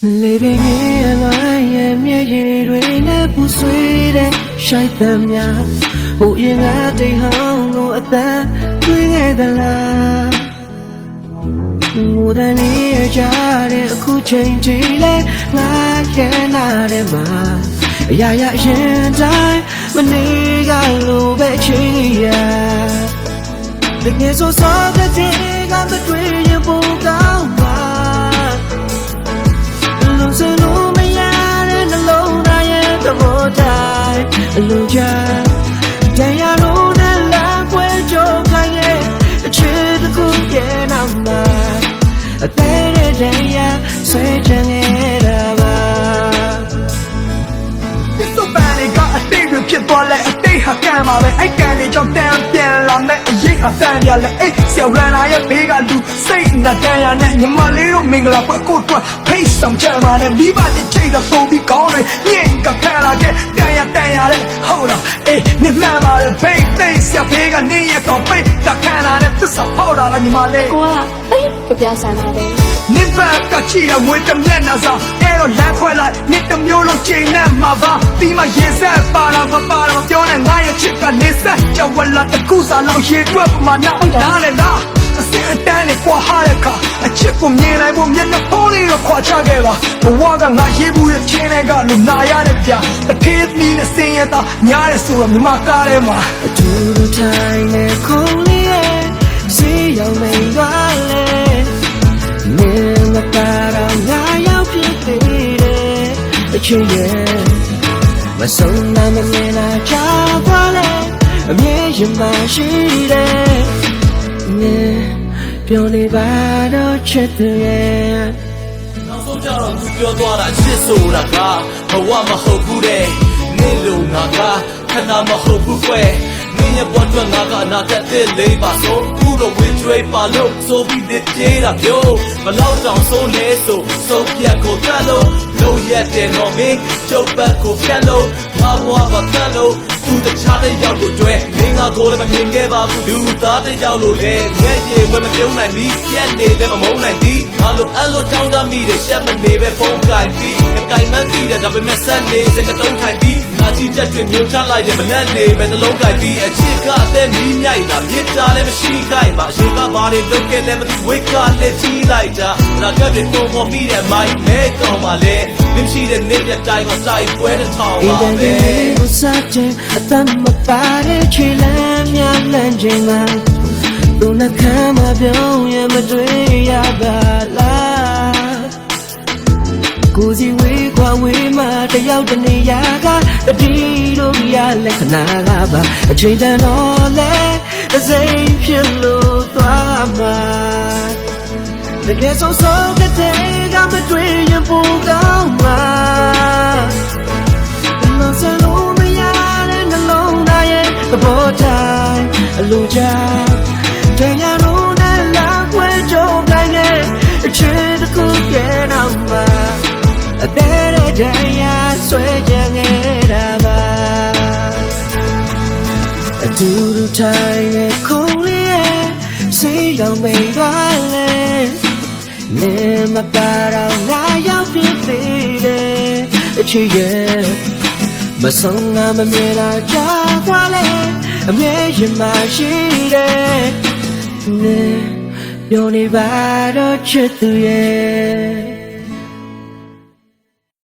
လေပင်ရဲ့လွမ်းရဲ့မျက်ရည်တွေနဲ့ပူဆွေးတဲ့ရှိုက်သမျှဟိုရင်ကတိတ်ဟောင်းကိုအသက်သွင်းခဲ့သလားငိုတဲ့နေရကြတဲ့အခုချိန်ကြီးလဲငါရဲ့နာတဲ့မှာအရာရာရင်တိုင်းမနေကလိုပဲချိန်ရတကယ်ဆိုစောတဲ့ကမတွေ့ရင်ပိုကော အလုံးချတရားလုံးနဲ့လမ်းခွဲကြုံခိုင်းရဲ့အချစ်တစ်ခုရဲ့နောက်မှာအသေးတဲ့တရားဆွဲချင်နေတာပါဒီစပန်တွေကအတိတ်တွေဖြစ်သွားလဲအတိတ်ဟာကံပါပဲအဲ့ကံတွေကြောင့်တန်ပြန်လာမဲ့ အရေးအဆန်ရလဲအဲ့ဆရာရန်လာရဲ့ဘေးကလူစိတ်နဲ့တန်ရနဲ့ညီမလေးတို့မင်္ဂလာပွဲကိုတွတ်ဖိတ်ဆောင်ကြပါနဲ့မိဘတွေချိန်တော့ပုံပြီးကောင်းတယ်ညင်ကခံလာတဲ့တန်ရတန်ရတဲ့ဟုတ်လားအေးနေမှန်ပါလေဖိတ်သိဆရာဘေးကနေရတော့ဖိတ်တခံလာတဲ့သစ္စာဟောတာလားညီမလေးကိုကအေးပြပြဆန်းလာတယ်နိဗ္ဗာန်ကချီရဝေတမျက်နှာစာ ချိန်နဲ့မှာပါဒီမှာရင်ဆက်ပါလာမပါလာမပြောနဲ့ငါရဲ့ချစ်ကနေဆက်ကြဝလာတကူစားလောက်ရေတွက်ပမာနာနားလေလားအစအတန်းနဲ့ကွာဟာရခါအချစ်ကိုမြင်လိုက်ဖို့မျက်နှာဖုံးလေးတော့ခွာချခဲ့ပါဘဝကငါရေးဘူးရဲ့ချင်းတွေကလူနာရတဲ့ပြတထေးသမီးနဲ့စင်ရတာညားရဲဆိုတော့မြမကားထဲမှာအတူတူထိုင်နေ အချင်းရဲ့မဆုံးမမမြင်လာချပါလေအမြဲရင်မရှိတယ်မင်းပြောနေပါတော့ချစ်သူရဲ့နောက်ဆုံးကြတော့သူပြောသွားတာချစ်ဆိုတာကဘဝမဟုတ်ဘူးတဲ့နေလို့ငါကခဏမဟုတ်ဘူးကွယ်မင်းရဲ့ဘဝအတွက်ငါကအနာဂတ်တစ်လေးပါဆိုခုတော့ဝင်ကျွေးပါလို့ဆိုပြီးတစ်ပြေးတာပြောဘလောက်တောင်ဆုံးလဲဆိုဆုံးပြတ်ကိုတတ်လို့လုံး ရက်တယ်တော့မင်းကျုပ်ဘက်ကိုဖြတ်လို့ငါဘဝမတတ်လို့သူတခြားတဲ့ရောက်လို့တွေ့မင်းငါကိုလည်းမမြင်ခဲ့ပါဘူးလူသားတဲ့ရောက်လို့လေငဲ့ရေဝယ်မပြုံးနိုင်ဘူးပြက်နေတယ်မမုန်းနိုင်ဘူးငါလိုအဲ့လိုတောင်းတမိတယ်ရှက်မနေပဲဖုန်းကိုင်ပြီးအကိုင်မသိတယ်ဒါပေမဲ့ဆက်နေစကတုံးထိုင်ပြီးငါ ကြည့်ချက်တွေမျိုးချလိုက်တယ်မနဲ့နေပဲနှလုံးကိုင်ပြီးအချစ်ကအသက်ကြီးမြိုက်တာမြစ်တာလည်းမရှိခိုင်ပါအရှင်ကဘာတွေလုပ်ခဲ့လဲမသိဝိတ်ကလည်းကြီးလိုက်တာငါကပြပုံပေါ်ပြီးတဲ့မိုင်းမဲတော့ပါလေမရှိတဲ့နေ့ရက်တိုင်းကစိုက်ပွဲတစ်ထောင်ဒီပါတဲ့ပဲကိုစားတဲ့အတမ်းမပါတဲ့ချီလမ်းများလမ်းချိန်မှာသူနှခမ်းမပြောင်းရမတွေ့ရပါလား ကိုစီဝေးခွာဝေးမှတယောက်တနေရာကတတိတို့ရလက်ခဏကပါအချိန်တန်တော့လဲအစိမ်ဖြစ်လို့သွားမှာတကယ်ဆုံးဆုံးတဲ့ကမတွေ့ရင်ပူကောင်းမှာလုံးစလုံးမရတဲ့နှလုံးသားရဲ့သဘောတိုင်းအလိုချ တဲ့တရားဆွဲကြနေတာပါအတူတူထိုင်ရဲ့ခုံးလေးရဲ့စေးရောင်မိန်သွားလဲနေမပါတော့ငါရောက်ဖြစ်သေးတယ်အချစ်ရဲ့မဆုံးငါမမြင်လာကြွားလဲအမြဲရင်မရှိတယ်နေပြောနေပါတော့ချစ်သူရဲ့